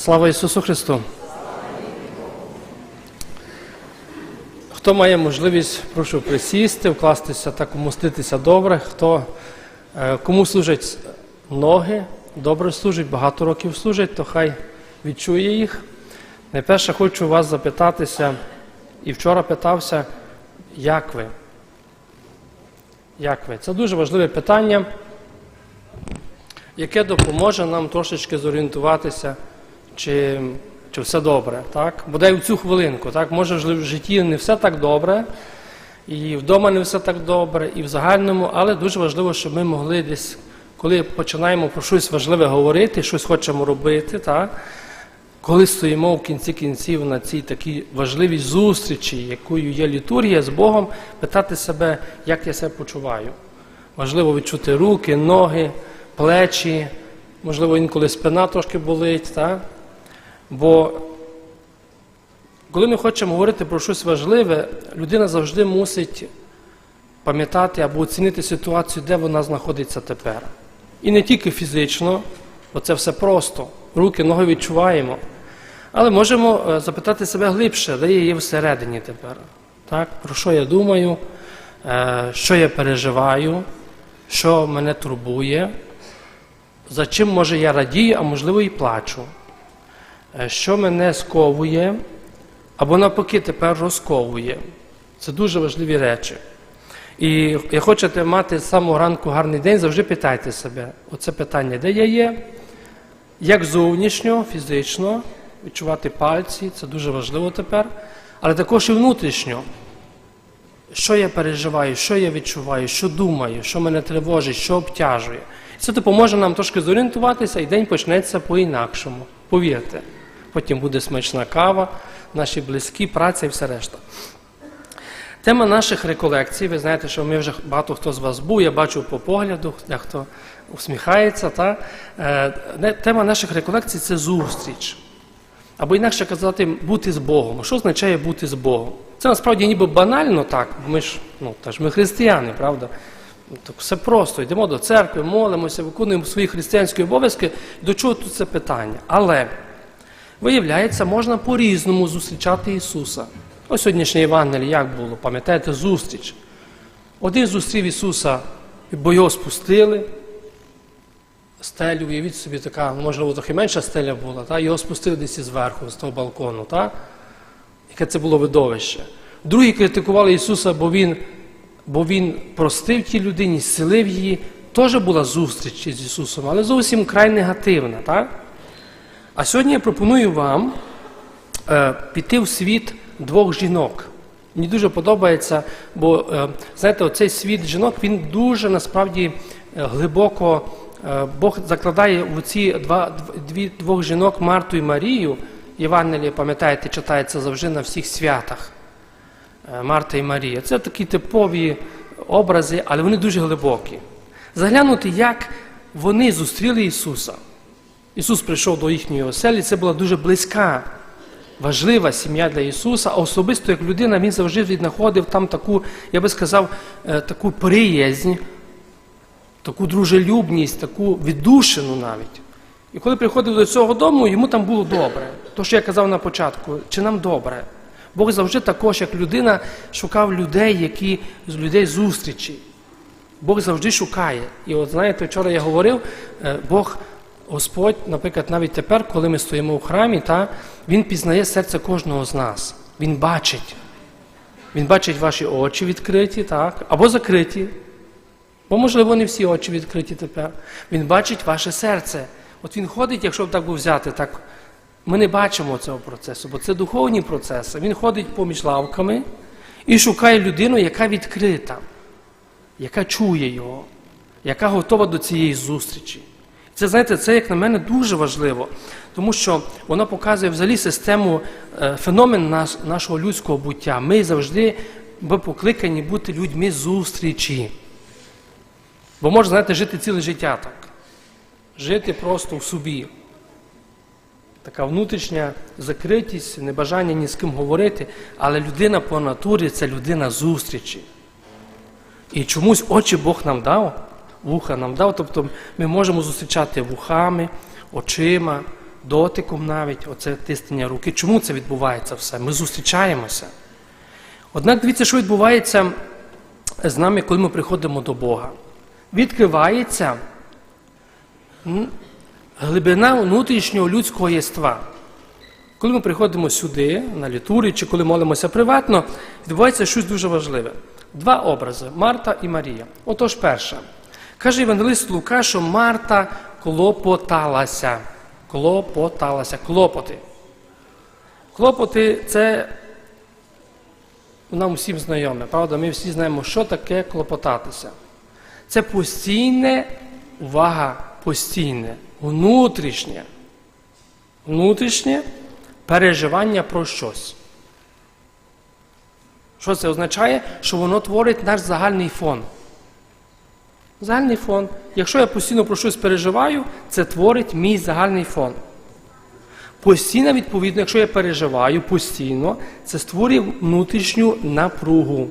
Слава Ісусу Христу! Хто має можливість, прошу присісти, вкластися та умоститися добре. Хто, е, кому служать ноги, добре служать, багато років служать, то хай відчує їх. Найперше хочу вас запитатися, і вчора питався, як ви? Як ви? Це дуже важливе питання, яке допоможе нам трошечки зорієнтуватися, чи, чи все добре. Так? Бодай в цю хвилинку. Так? Може в житті не все так добре, і вдома не все так добре, і в загальному, але дуже важливо, щоб ми могли десь, коли починаємо про щось важливе говорити, щось хочемо робити, так? коли стоїмо в кінці кінців на цій такій важливій зустрічі, якою є літургія з Богом, питати себе, як я себе почуваю. Важливо відчути руки, ноги, плечі, можливо, інколи спина трошки болить. Так? Бо коли ми хочемо говорити про щось важливе, людина завжди мусить пам'ятати або оцінити ситуацію, де вона знаходиться тепер. І не тільки фізично, бо це все просто. Руки, ноги відчуваємо. Але можемо е, запитати себе глибше, де є всередині тепер. Так? Про що я думаю, е, що я переживаю, що мене турбує, за чим може я радію, а можливо і плачу. Е, Що мене сковує, або навпаки тепер розковує. Це дуже важливі речі. І як хочете мати з самого ранку гарний день, завжди питайте себе, оце питання, де я є, як зовнішньо, фізично, відчувати пальці, це дуже важливо тепер, але також і внутрішньо. Що я переживаю, що я відчуваю, що думаю, що мене тривожить, що обтяжує. Це допоможе нам трошки зорієнтуватися, і день почнеться по-інакшому. Повірте. Потім буде смачна кава, наші близькі, праця і все решта. Тема наших реколекцій, ви знаєте, що ми вже багато хто з вас був, я бачу по погляду, дехто усміхається. Та? Е, Тема наших реколекцій це зустріч. Або інакше казати, бути з Богом. Що означає бути з Богом? Це насправді ніби банально так, бо ми ж ну, та ж ми християни, правда? Так все просто, йдемо до церкви, молимося, виконуємо свої християнські обов'язки. До чого тут це питання? Але, виявляється, можна по-різному зустрічати Ісуса. Ось сьогоднішнє Євангеліє як було, пам'ятаєте, зустріч. Один зустрів Ісуса, бо його спустили. Стелю, уявіть собі, така, можливо, трохи менша стеля була, та? його спустили десь зверху, з того балкону. Та? Яке це було видовище. Другі критикували Ісуса, бо Він бо він простив тій людині, зцілив її. Теж була зустріч з Ісусом, але зовсім край негативна. Так? А сьогодні я пропоную вам е, піти в світ двох жінок. Мені дуже подобається, бо, е, знаєте, оцей світ жінок, він дуже насправді е, глибоко. Е, Бог закладає в ці два, дві, двох жінок Марту і Марію. Євангеліє, пам'ятаєте, читається завжди на всіх святах. Е, Марта і Марія. Це такі типові образи, але вони дуже глибокі. Заглянути, як вони зустріли Ісуса. Ісус прийшов до їхньої оселі, це була дуже близька, важлива сім'я для Ісуса, а особисто як людина Він завжди віднаходив там таку, я би сказав, е, таку приязнь, таку дружелюбність, таку віддушину навіть. І коли приходив до цього дому, йому там було добре. То, що я казав на початку, чи нам добре? Бог завжди також, як людина, шукав людей, які з людей зустрічі. Бог завжди шукає. І от знаєте, вчора я говорив, е, Бог, Господь, наприклад, навіть тепер, коли ми стоїмо в храмі, та, Він пізнає серце кожного з нас. Він бачить. Він бачить ваші очі відкриті, так, або закриті. Бо, можливо, не всі очі відкриті тепер. Він бачить ваше серце. От він ходить, якщо б так би взяти, так. Ми не бачимо цього процесу, бо це духовні процеси. Він ходить поміж лавками і шукає людину, яка відкрита, яка чує його, яка готова до цієї зустрічі. Це, знаєте, це, як на мене, дуже важливо, тому що воно показує взагалі систему, е, феномен наш, нашого людського буття. Ми завжди ми покликані бути людьми зустрічі. Бо можна, знаєте, жити ціле життя так. Жити просто в собі. Така внутрішня закритість, небажання ні з ким говорити, але людина по натурі це людина зустрічі. І чомусь очі Бог нам дав, вуха нам дав, тобто ми можемо зустрічати вухами, очима, дотиком навіть, оце тиснення руки. Чому це відбувається все? Ми зустрічаємося. Однак дивіться, що відбувається з нами, коли ми приходимо до Бога. Відкривається глибина внутрішнього людського єства. Коли ми приходимо сюди, на літурі, чи коли молимося приватно, відбувається щось дуже важливе. Два образи Марта і Марія. Отож, перша. Каже Євангелист Лука, що Марта клопоталася. Клопоталася. Клопоти. Клопоти це нам всім знайоме, правда? Ми всі знаємо, що таке клопотатися. Це постійне, увага, постійне, внутрішнє, внутрішнє переживання про щось. Що це означає? Що воно творить наш загальний фон. Загальний фон. Якщо я постійно про щось переживаю, це творить мій загальний фон. Постійно, відповідно, якщо я переживаю постійно, це створює внутрішню напругу.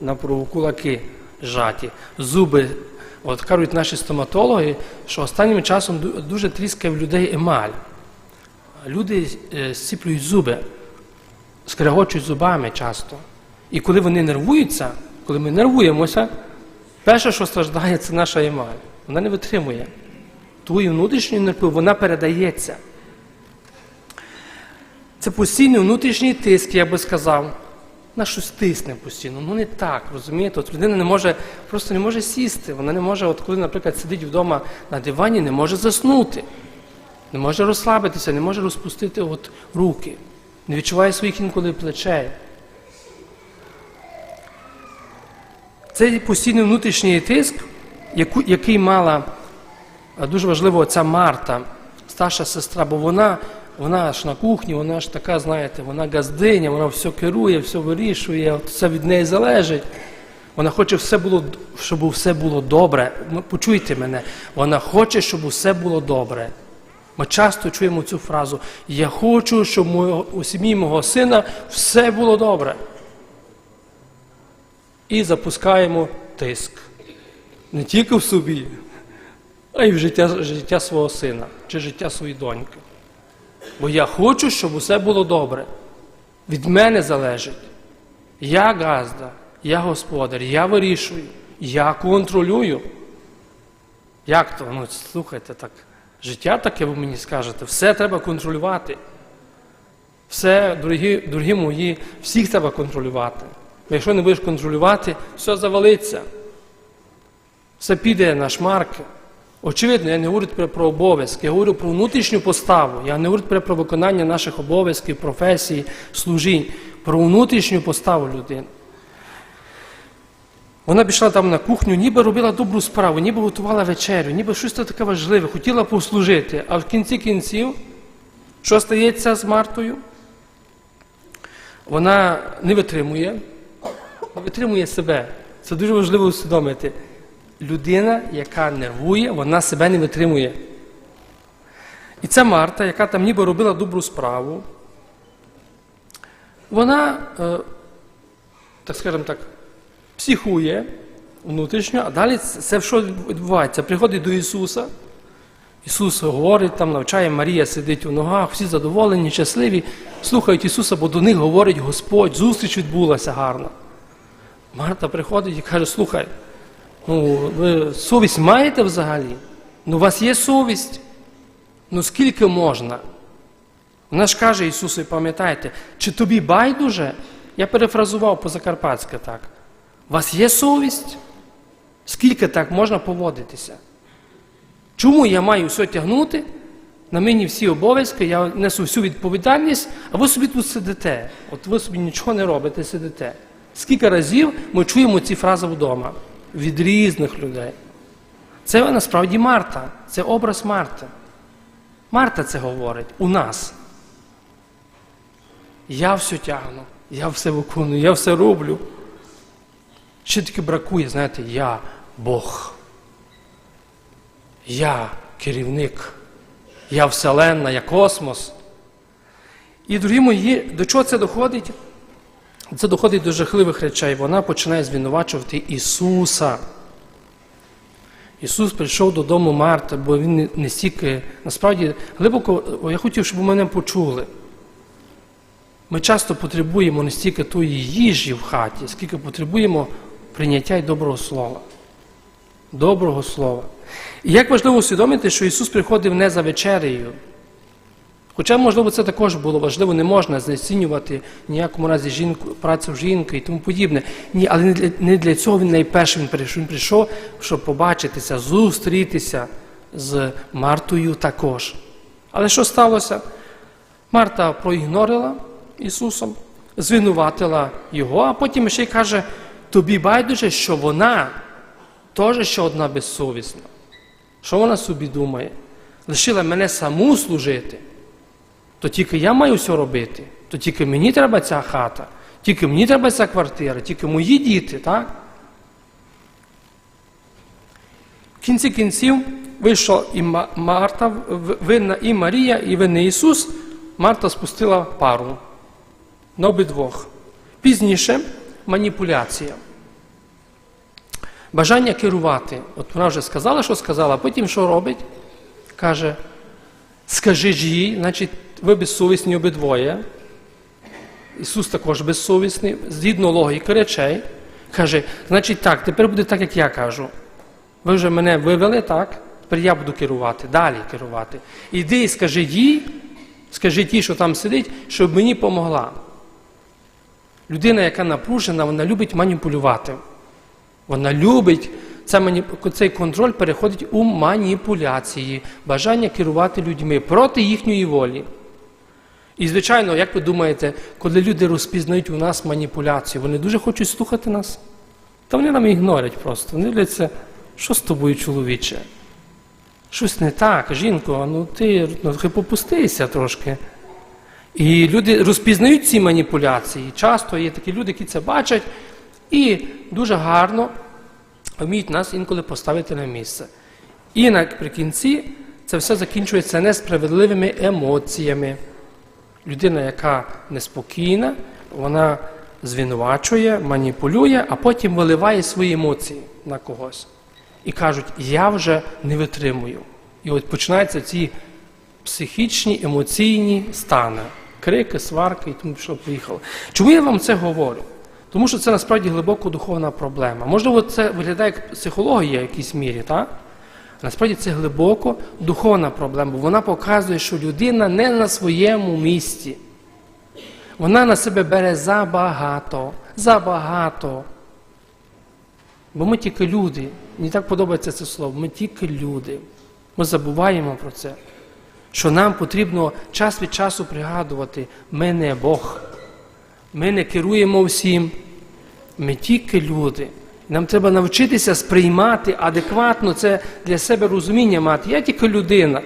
Напругу, кулаки зжаті, зуби. От кажуть наші стоматологи, що останнім часом дуже тріскає в людей емаль. Люди е, зціплюють зуби, скрегочуть зубами часто. І коли вони нервуються, коли ми нервуємося, перше, що страждає, це наша емаль. Вона не витримує. Твою внутрішню нерпу, вона передається. Це постійний внутрішній тиск, я би сказав. На щось тисне постійно. Ну не так, розумієте? От людина не може, просто не може сісти. Вона не може, от коли, наприклад, сидить вдома на дивані, не може заснути, не може розслабитися, не може розпустити от руки, не відчуває своїх інколи плечей. Цей постійний внутрішній тиск, який мала дуже важливо ця Марта, старша сестра, бо вона, вона ж на кухні, вона ж така, знаєте, вона газдиня, вона все керує, все вирішує, все від неї залежить. Вона хоче, все було, щоб все було добре. Ну, Почуйте мене, вона хоче, щоб все було добре. Ми часто чуємо цю фразу: Я хочу, щоб у сім'ї мого сина все було добре. І запускаємо тиск. Не тільки в собі, а й в життя, життя свого сина чи життя своєї доньки. Бо я хочу, щоб усе було добре. Від мене залежить. Я газда, я господар, я вирішую, я контролюю. Як то? Ну, слухайте так. Життя таке, ви мені скажете, все треба контролювати. Все, дорогі, дорогі мої, всіх треба контролювати. Бо якщо не будеш контролювати, все завалиться. Все піде на шмарки. Очевидно, я не говорю тепер про обов'язки, я говорю про внутрішню поставу. Я не говорю тепер про виконання наших обов'язків, професій, служінь, про внутрішню поставу людини. Вона пішла там на кухню, ніби робила добру справу, ніби готувала вечерю, ніби щось таке важливе, хотіла послужити. А в кінці кінців, що стається з Мартою? Вона не витримує, витримує себе. Це дуже важливо усвідомити. Людина, яка нервує, вона себе не витримує. І ця Марта, яка там ніби робила добру справу, вона, е, так скажемо так, психує внутрішньо, а далі це що відбувається? Приходить до Ісуса. Ісус говорить, там навчає, Марія сидить у ногах, всі задоволені, щасливі, слухають Ісуса, бо до них говорить Господь, зустріч відбулася гарна. Марта приходить і каже: слухай, ну ви совість маєте взагалі? Ну, у вас є совість? Ну скільки можна? Вона ж каже Ісусу, пам'ятаєте, чи тобі байдуже? Я перефразував по-закарпатськи так. У вас є совість? Скільки так можна поводитися? Чому я маю все тягнути? На мені всі обов'язки, я несу всю відповідальність, а ви собі тут сидите. От ви собі нічого не робите, сидите. Скільки разів ми чуємо ці фрази вдома від різних людей. Це насправді Марта, це образ Марти. Марта це говорить у нас. Я все тягну, я все виконую, я все роблю. Ще тільки бракує, знаєте, я Бог. Я керівник, я Вселенна, я космос. І, дорогі мої, до чого це доходить? Це доходить до жахливих речей. Вона починає звинувачувати Ісуса. Ісус прийшов додому Марти, бо Він не- стільки, насправді, глибоко, я хотів, щоб мене почули. Ми часто потребуємо не стільки тої їжі в хаті, скільки потребуємо прийняття й доброго слова. Доброго слова. І як важливо усвідомити, що Ісус приходив не за вечерею. Хоча, можливо, це також було важливо, не можна знецінювати ніякому разі жінку, працю жінки і тому подібне. Ні, але не для, не для цього він найпершим прийшов. Він прийшов, щоб побачитися, зустрітися з Мартою також. Але що сталося? Марта проігнорила Ісусом, звинуватила Його, а потім ще й каже: тобі байдуже, що вона теж ще одна безсовісна. Що вона собі думає? Лишила мене саму служити, то тільки я маю все робити, то тільки мені треба ця хата, тільки мені треба ця квартира, тільки мої діти, так? В кінці кінців вийшла і Марта, винна і Марія, і винний Ісус. Марта спустила пару на обидвох. Пізніше маніпуляція. Бажання керувати. От вона вже сказала, що сказала, а потім що робить? Каже, скажи ж їй, значить, ви безсовісні обидвоє. Ісус також безсовісний, згідно логіки речей. Каже, значить так, тепер буде так, як я кажу. Ви вже мене вивели, так? Тепер я буду керувати, далі керувати. Іди і скажи їй, скажи тій, що там сидить, щоб мені помогла. Людина, яка напружена, вона любить маніпулювати. Вона любить цей контроль переходить у маніпуляції, бажання керувати людьми проти їхньої волі. І, звичайно, як ви думаєте, коли люди розпізнають у нас маніпуляцію, вони дуже хочуть слухати нас? Та вони нам ігнорять просто. Вони дивляться, що з тобою, чоловіче? Щось не так, жінко, ну ти ну, попустися трошки. І люди розпізнають ці маніпуляції. Часто є такі люди, які це бачать, і дуже гарно вміють нас інколи поставити на місце. І наприкінці це все закінчується несправедливими емоціями. Людина, яка неспокійна, вона звинувачує, маніпулює, а потім виливає свої емоції на когось. І кажуть, я вже не витримую. І от починаються ці психічні, емоційні стани, крики, сварки і тому, що поїхало. Чому я вам це говорю? Тому що це насправді глибоко духовна проблема. Можливо, це виглядає як психологія в якійсь мірі, так? Насправді це глибоко духовна проблема, бо вона показує, що людина не на своєму місці. Вона на себе бере забагато, забагато. Бо ми тільки люди. Мені так подобається це слово. Ми тільки люди. Ми забуваємо про це. Що нам потрібно час від часу пригадувати, ми не Бог. Ми не керуємо всім. Ми тільки люди. Нам треба навчитися сприймати адекватно це для себе розуміння мати. Я тільки людина.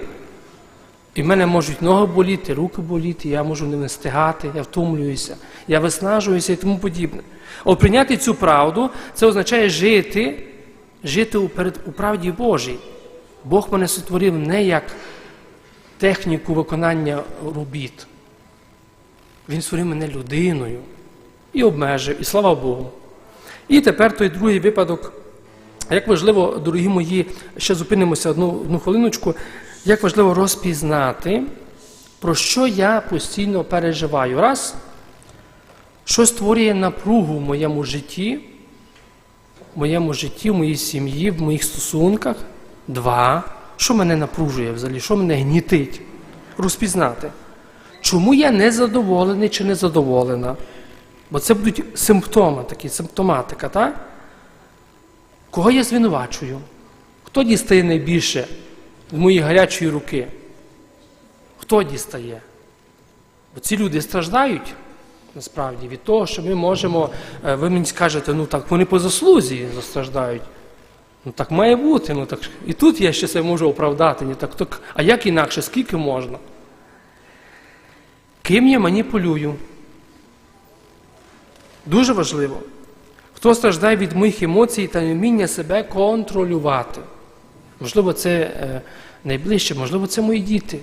І в мене можуть ноги боліти, руки боліти, я можу не встигати, я втомлююся, я виснажуюся і тому подібне. От прийняти цю правду, це означає жити, жити у, перед, у правді Божій. Бог мене сотворив не як техніку виконання робіт. Він створив мене людиною і обмежив, і слава Богу. І тепер той другий випадок. Як важливо, дорогі мої, ще зупинимося одну, одну хвилиночку, як важливо розпізнати, про що я постійно переживаю. Раз, що створює напругу в моєму житті, в моєму житті, в моїй сім'ї, в моїх стосунках. Два, що мене напружує взагалі, що мене гнітить. Розпізнати. Чому я незадоволений чи незадоволена? Бо це будуть симптоми, такі, симптоматика, так? Кого я звинувачую? Хто дістає найбільше з моєї гарячої руки? Хто дістає? Бо ці люди страждають насправді від того, що ми можемо, е, ви мені скажете, ну так вони по заслузі застраждають. Ну так має бути. Ну, так, І тут я ще себе можу оправдати. Ні, так, так, а як інакше, скільки можна? Ким я маніпулюю? Дуже важливо. Хто страждає від моїх емоцій та вміння себе контролювати? Можливо, це е, найближче, можливо, це мої діти.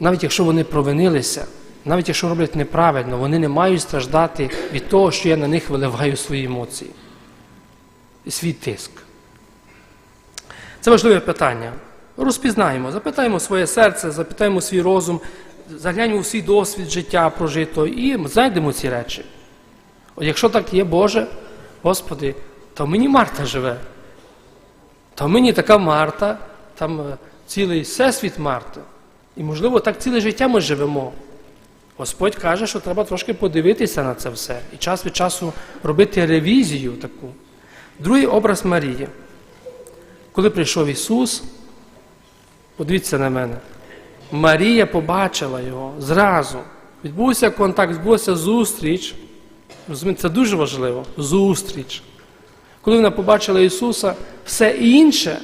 Навіть якщо вони провинилися, навіть якщо роблять неправильно, вони не мають страждати від того, що я на них виливаю свої емоції свій тиск. Це важливе питання. Розпізнаємо, запитаємо своє серце, запитаємо свій розум, заглянемо у свій досвід життя прожито і знайдемо ці речі. От якщо так є, Боже, Господи, то мені Марта живе. То мені така Марта, там е, цілий всесвіт Марта. І, можливо, так ціле життя ми живемо. Господь каже, що треба трошки подивитися на це все і час від часу робити ревізію таку. Другий образ Марії. Коли прийшов Ісус, подивіться на мене, Марія побачила його зразу. Відбувся контакт, відбулася зустріч. Розумієте, це дуже важливо. Зустріч. Коли вона побачила Ісуса, все інше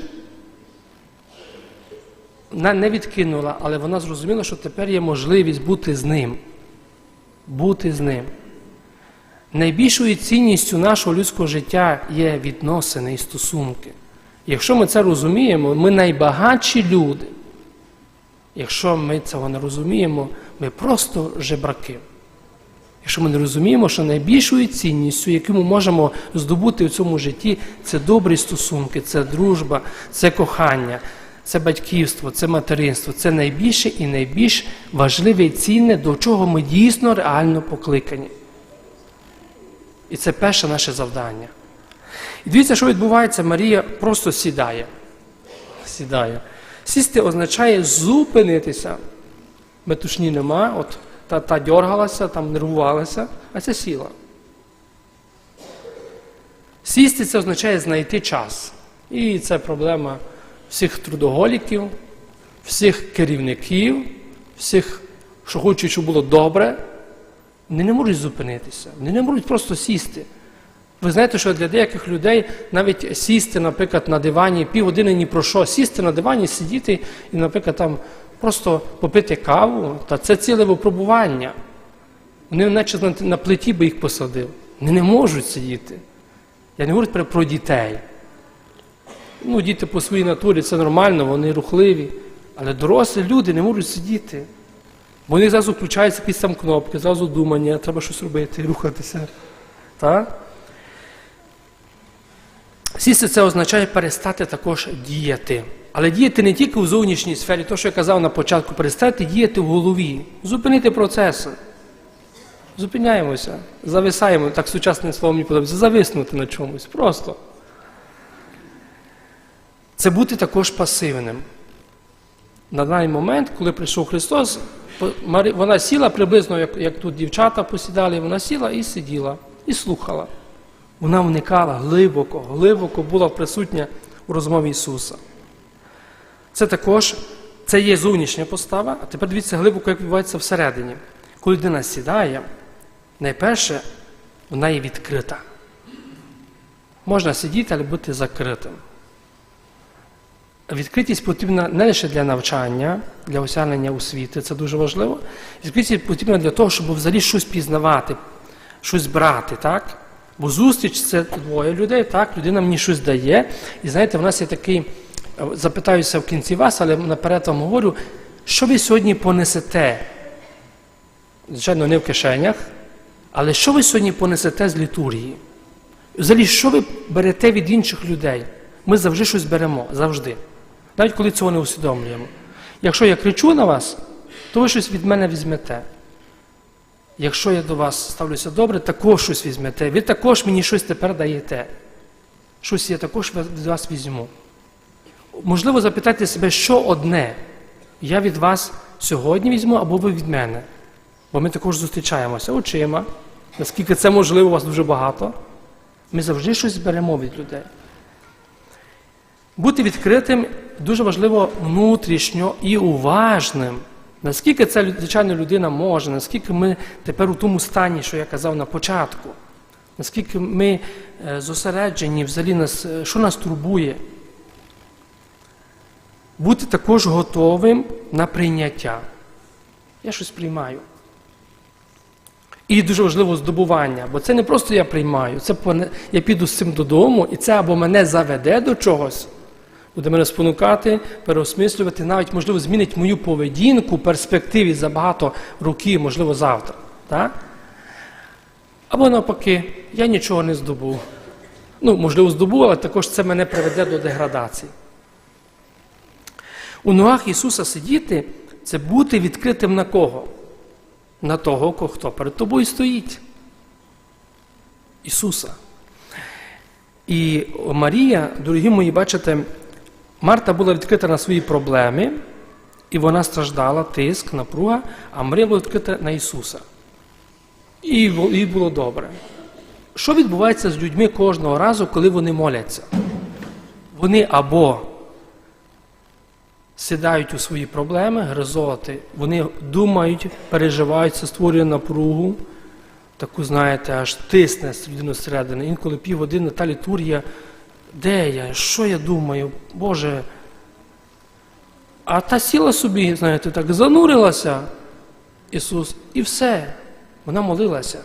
вона не відкинула, але вона зрозуміла, що тепер є можливість бути з ним. Бути з ним. Найбільшою цінністю нашого людського життя є відносини і стосунки. Якщо ми це розуміємо, ми найбагатші люди. Якщо ми цього не розуміємо, ми просто жебраки. Якщо ми не розуміємо, що найбільшою цінністю, яку ми можемо здобути в цьому житті, це добрі стосунки, це дружба, це кохання, це батьківство, це материнство, це найбільше і найбільш важливе і цінне, до чого ми дійсно реально покликані. І це перше наше завдання. І дивіться, що відбувається, Марія просто сідає. Сідає. Сісти означає зупинитися. Метушні нема, от та, та дергалася, там нервувалася, а це сіла. Сісти це означає знайти час. І це проблема всіх трудоголіків, всіх керівників, всіх, що хочуть, щоб було добре. Вони не можуть зупинитися, вони не можуть просто сісти. Ви знаєте, що для деяких людей навіть сісти, наприклад, на дивані півгодини ні про що, сісти на дивані, сидіти і, наприклад, там просто попити каву, та це ціле випробування. Вони наче на, плиті би їх посадив. Вони не можуть сидіти. Я не говорю про дітей. Ну, діти по своїй натурі це нормально, вони рухливі. Але дорослі люди не можуть сидіти. Бо вони зразу включаються якісь там кнопки, зразу думання, треба щось робити, рухатися. Так? Сісти це означає перестати також діяти. Але діяти не тільки у зовнішній сфері, то, що я казав на початку, перестати діяти в голові, зупинити процеси. Зупиняємося, зависаємо, так сучасним словом мені подобається, зависнути на чомусь. Просто. Це бути також пасивним. На даний момент, коли прийшов Христос, вона сіла приблизно, як, як тут дівчата посідали, вона сіла і сиділа, і слухала. Вона вникала глибоко, глибоко була присутня у розмові Ісуса. Це також це є зовнішня постава, а тепер дивіться глибоко, як відбувається всередині. Коли людина сідає, найперше вона є відкрита. Можна сидіти, але бути закритим. Відкритість потрібна не лише для навчання, для осягнення освіти, це дуже важливо. Відкритість потрібна для того, щоб взагалі щось пізнавати, щось брати. так? Бо зустріч це двоє людей, так, людина мені щось дає. І знаєте, в нас є такий, запитаюся в кінці вас, але наперед вам говорю, що ви сьогодні понесете? Звичайно, не в кишенях, але що ви сьогодні понесете з літургії? Взагалі, що ви берете від інших людей? Ми завжди щось беремо, завжди. Навіть коли цього не усвідомлюємо. Якщо я кричу на вас, то ви щось від мене візьмете. Якщо я до вас ставлюся добре, також щось візьмете. Ви також мені щось тепер даєте. Щось я також від вас візьму. Можливо, запитайте себе, що одне я від вас сьогодні візьму, або ви від мене. Бо ми також зустрічаємося очима. Наскільки це можливо, у вас дуже багато. Ми завжди щось беремо від людей. Бути відкритим дуже важливо внутрішньо і уважним. Наскільки це, звичайно, людина може, наскільки ми тепер у тому стані, що я казав на початку, наскільки ми зосереджені, взагалі нас, що нас турбує, бути також готовим на прийняття. Я щось приймаю. І дуже важливо здобування, бо це не просто я приймаю, це я піду з цим додому, і це або мене заведе до чогось буде мене спонукати, переосмислювати, навіть, можливо, змінить мою поведінку перспективі за багато років, можливо, завтра. Так? Або навпаки, я нічого не здобув. Ну, можливо, здобув, але також це мене приведе до деградації. У ногах Ісуса сидіти це бути відкритим на кого? На того, хто перед тобою стоїть. Ісуса. І Марія, дорогі мої, бачите, Марта була відкрита на свої проблеми, і вона страждала, тиск, напруга, а Марія була відкрита на Ісуса. І їй було добре. Що відбувається з людьми кожного разу, коли вони моляться? Вони або сідають у свої проблеми, гризоти, вони думають, переживають, це створює напругу, таку, знаєте, аж тисне людину зсередини. Інколи півгодини та літургія, де я, що я думаю, Боже. А та сіла собі, знаєте, так занурилася, Ісус, і все. Вона молилася.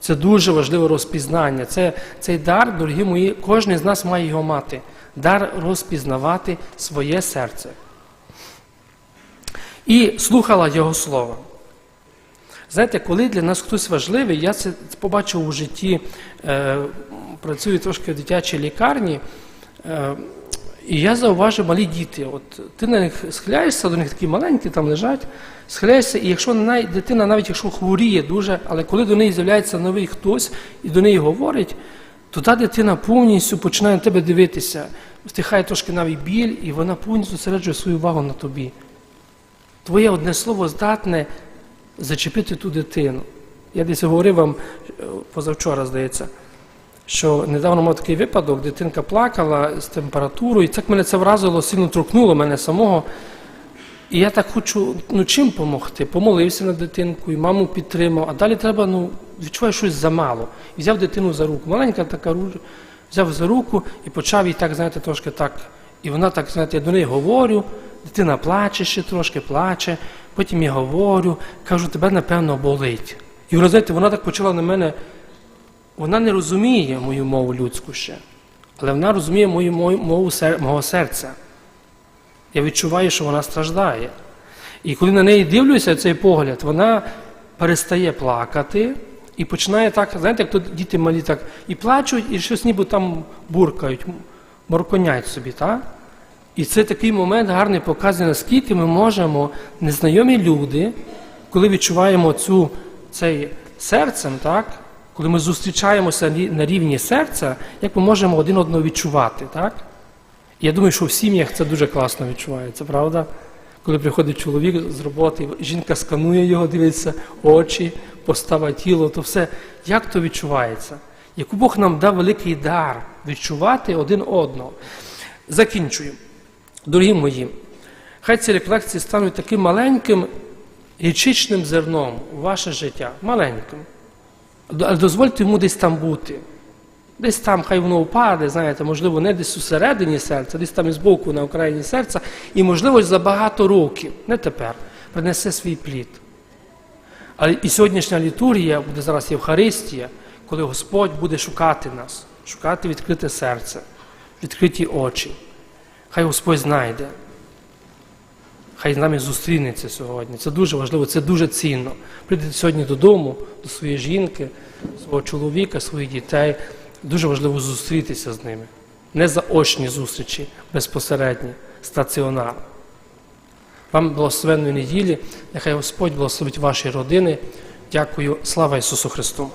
Це дуже важливе розпізнання. Це, цей дар, дорогі мої, кожен з нас має його мати. Дар розпізнавати своє серце. І слухала Його слова. Знаєте, коли для нас хтось важливий, я це побачив у житті, е, працюю трошки в дитячій лікарні, е, і я зауважив малі діти. От ти на них схиляєшся, до них такі маленькі там лежать, схиляєшся, і якщо навіть дитина, навіть якщо хворіє дуже, але коли до неї з'являється новий хтось і до неї говорить, то та дитина повністю починає на тебе дивитися, стихає трошки навіть біль, і вона повністю зосереджує свою увагу на тобі. Твоє одне слово здатне зачепити ту дитину. Я десь говорив вам е, позавчора, здається, що недавно мав такий випадок, дитинка плакала з температурою, і так мене це вразило, сильно торкнуло мене самого. І я так хочу, ну чим допомогти? Помолився над дитинкою, маму підтримав, а далі треба, ну, відчуваю щось замало. І взяв дитину за руку. Маленька така рука, взяв за руку і почав їй так, знаєте, трошки так. І вона так, знаєте, я до неї говорю, дитина плаче ще трошки, плаче. Потім я говорю, кажу, тебе напевно болить. І вона, знаєте, вона так почала на мене, вона не розуміє мою мову людську ще, але вона розуміє мою мову мого серця. Я відчуваю, що вона страждає. І коли на неї дивлюся, цей погляд, вона перестає плакати і починає так, знаєте, як тут діти малі так і плачуть, і щось ніби там буркають, морконять собі, так? І це такий момент гарний показує, наскільки ми можемо, незнайомі люди, коли відчуваємо цю, цей серцем, так? коли ми зустрічаємося на рівні серця, як ми можемо один одного відчувати. Так? Я думаю, що в сім'ях це дуже класно відчувається, правда? Коли приходить чоловік з роботи, жінка сканує його, дивиться очі, постава тіло, то все. Як то відчувається? Яку Бог нам дав великий дар відчувати один одного. Закінчую. Дорогі мої, хай ці рефлексії стануть таким маленьким гірчичним зерном у ваше життя. Маленьким. Але дозвольте йому десь там бути. Десь там хай воно впаде, знаєте, можливо, не десь усередині серця, десь там із боку на окраїні серця, і, можливо, за багато років, не тепер, принесе свій плід. Але і сьогоднішня літургія буде зараз Євхаристія, коли Господь буде шукати нас, шукати відкрите серце, відкриті очі. Хай Господь знайде. Хай з нами зустрінеться сьогодні. Це дуже важливо, це дуже цінно. Прийдете сьогодні додому, до своєї жінки, свого чоловіка, своїх дітей. Дуже важливо зустрітися з ними. Не заочні зустрічі, безпосередні, стаціонар. Вам благословенної неділі. Нехай Господь благословить ваші родини. Дякую. Слава Ісусу Христу!